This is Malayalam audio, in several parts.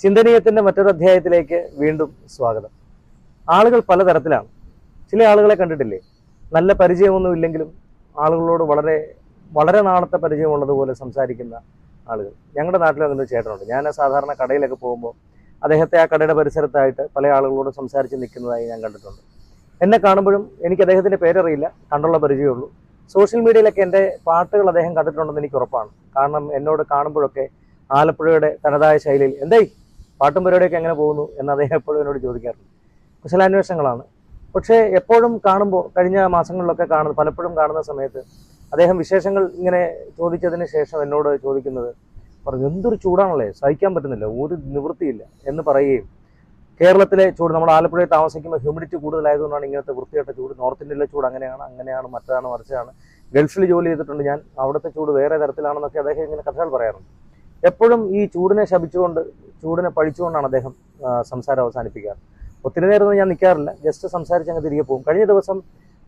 ചിന്തനീയത്തിന്റെ മറ്റൊരു അധ്യായത്തിലേക്ക് വീണ്ടും സ്വാഗതം. ആളുകൾ പലതരത്തിലാണ്. ചില ആളുകളെ കണ്ടിട്ടില്ലേ? നല്ല പരിചയമൊന്നും ഇല്ലെങ്കിലും ആളുകളോട് വളരെ വളരെ നാളത്തെ പരിചയമുള്ളതുപോലെ സംസാരിക്കുന്ന ആളുകൾ. ഞങ്ങളുടെ നാട്ടിൽ അങ്ങനെ ചേട്ടനുണ്ട്. ഞാൻ സാധാരണ കടയിലൊക്കെ പോകുമ്പോൾ അദ്ദേഹത്തെ ആ കടയുടെ പരിസരത്തായിട്ട് പല ആളുകളോട് സംസാരിച്ച് നിൽക്കുന്നതായി ഞാൻ കണ്ടിട്ടുണ്ട്. എന്നെ കാണുമ്പോഴും എനിക്ക് അദ്ദേഹത്തിന്റെ പേരറിയില്ല. കണ്ടുള്ള പരിചയമുള്ളൂ സോഷ്യൽ മീഡിയയിലൊക്കെ എന്റെ പാട്ടുകൾ അദ്ദേഹം കണ്ടിട്ടുണ്ടെന്ന് എനിക്ക് ഉറപ്പാണ്. കാരണം എന്നോട് കാണുമ്പോഴൊക്കെ ആലപ്പുഴയുടെ തനതായ ശൈലിയിൽ എന്തായി? പാട്ടും പരിപാടിയൊക്കെ എങ്ങനെ പോകുന്നു എന്ന് അദ്ദേഹം എപ്പോഴും എന്നോട് ചോദിക്കാറുണ്ട്. കുശലാന്വേഷണങ്ങളാണ് പക്ഷേ എപ്പോഴും കാണുമ്പോൾ കഴിഞ്ഞ മാസങ്ങളിലൊക്കെ കാണുന്ന പലപ്പോഴും കാണുന്ന സമയത്ത് അദ്ദേഹം വിശേഷങ്ങൾ ഇങ്ങനെ ചോദിച്ചതിന് ശേഷം എന്നോട് ചോദിക്കുന്നത് പറഞ്ഞു എന്തൊരു ചൂടാണല്ലേ? സഹിക്കാൻ പറ്റുന്നില്ല ഒരു നിവൃത്തിയില്ല എന്ന് പറയുകയും കേരളത്തിലെ ചൂട് നമ്മൾ ആലപ്പുഴയിൽ താമസിക്കുമ്പോൾ ഹ്യൂമിഡിറ്റി കൂടുതലായതുകൊണ്ടാണ് ഇങ്ങനത്തെ വൃത്തികെട്ട ചൂട് നോർത്ത് ഇന്ത്യയിലെ ചൂട് അങ്ങനെയാണ് അങ്ങനെയാണ് മറ്റാണ് മറിച്ചാണ്. ഗൾഫിൽ ജോലി ചെയ്തിട്ടുണ്ട് ഞാൻ അവിടുത്തെ ചൂട് വേറെ തരത്തിലാണെന്നൊക്കെ അദ്ദേഹം ഇങ്ങനെ കഥകൾ പറയാറുണ്ട്. എപ്പോഴും ഈ ചൂടിനെ ശപിച്ചുകൊണ്ട് ചൂടിനെ പഴിച്ചുകൊണ്ടാണ് അദ്ദേഹം സംസാരം അവസാനിപ്പിക്കാറ്. ഒത്തിരി നേരം ഞാൻ നിൽക്കാറില്ല. ജസ്റ്റ് സംസാരിച്ച് അങ്ങ് തിരികെ പോകും. കഴിഞ്ഞ ദിവസം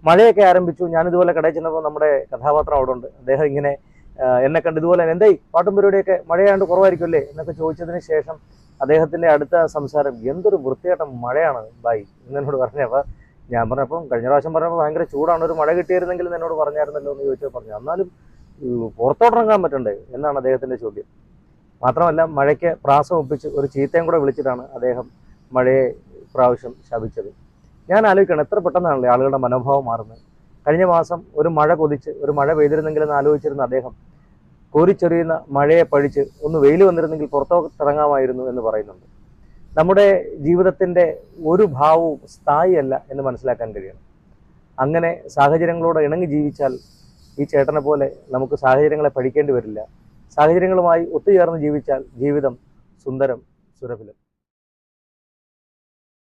മഴയൊക്കെ ആരംഭിച്ചു. ഞാനിതുപോലെ കടയിൽ ചെന്നപ്പോൾ നമ്മുടെ കഥാപാത്രം അവിടെ ഉണ്ട്. അദ്ദേഹം ഇങ്ങനെ എന്നെ കണ്ട് ഇതുപോലെ എന്തായി പാട്ടും പരിപാടിയൊക്കെ മഴയാണ്ട് കുറവായിരിക്കുമല്ലേ? എന്നൊക്കെ ചോദിച്ചതിന് ശേഷം അദ്ദേഹത്തിന്റെ അടുത്ത സംസാരം എന്തൊരു വൃത്തിയായിട്ട മഴയാണ് ബായി എന്നോട് പറഞ്ഞപ്പോൾ ഞാൻ പറഞ്ഞപ്പം കഴിഞ്ഞ പ്രാവശ്യം പറഞ്ഞപ്പോൾ ഭയങ്കര ചൂടാണ്. ഒരു മഴ കിട്ടിയിരുന്നെങ്കിൽ എന്നോട് പറഞ്ഞായിരുന്നല്ലോ എന്ന് ചോദിച്ചാൽ പറഞ്ഞു എന്നാലും പുറത്തോട്ടിറങ്ങാൻ പറ്റണ്ടേ? എന്നാണ് അദ്ദേഹത്തിന്റെ ചോദ്യം. മാത്രമല്ല മഴയ്ക്ക് പ്രാസം ഒപ്പിച്ച് ഒരു ചീത്തയും കൂടെ വിളിച്ചിട്ടാണ് അദ്ദേഹം മഴയെ പ്രാവശ്യം ശപിച്ചത്. ഞാൻ ആലോചിക്കണം എത്ര പെട്ടെന്നാണല്ലേ ആളുകളുടെ മനോഭാവം മാറുന്നത്. കഴിഞ്ഞ മാസം ഒരു മഴ കൊതിച്ച് ഒരു മഴ പെയ്തിരുന്നെങ്കിലെന്ന് ആലോചിച്ചിരുന്ന അദ്ദേഹം കോരിച്ചെറിയുന്ന മഴയെ പഴിച്ച് ഒന്ന് വെയിൽ വന്നിരുന്നെങ്കിൽ പുറത്തോട്ടിറങ്ങാമായിരുന്നു എന്ന് പറയുന്നുണ്ട്. നമ്മുടെ ജീവിതത്തിന്റെ ഒരു ഭാവവും സ്ഥായിയല്ല എന്ന് മനസ്സിലാക്കാൻ കഴിയണം. അങ്ങനെ സാഹചര്യങ്ങളോട് ഇണങ്ങി ജീവിച്ചാൽ ഈ ചേട്ടനെ പോലെ നമുക്ക് സാഹചര്യങ്ങളെ പഠിക്കേണ്ടി വരില്ല. സാഹചര്യങ്ങളുമായി ഒത്തുചേർന്ന് ജീവിച്ചാൽ ജീവിതം സുന്ദരം സുരഭിലം.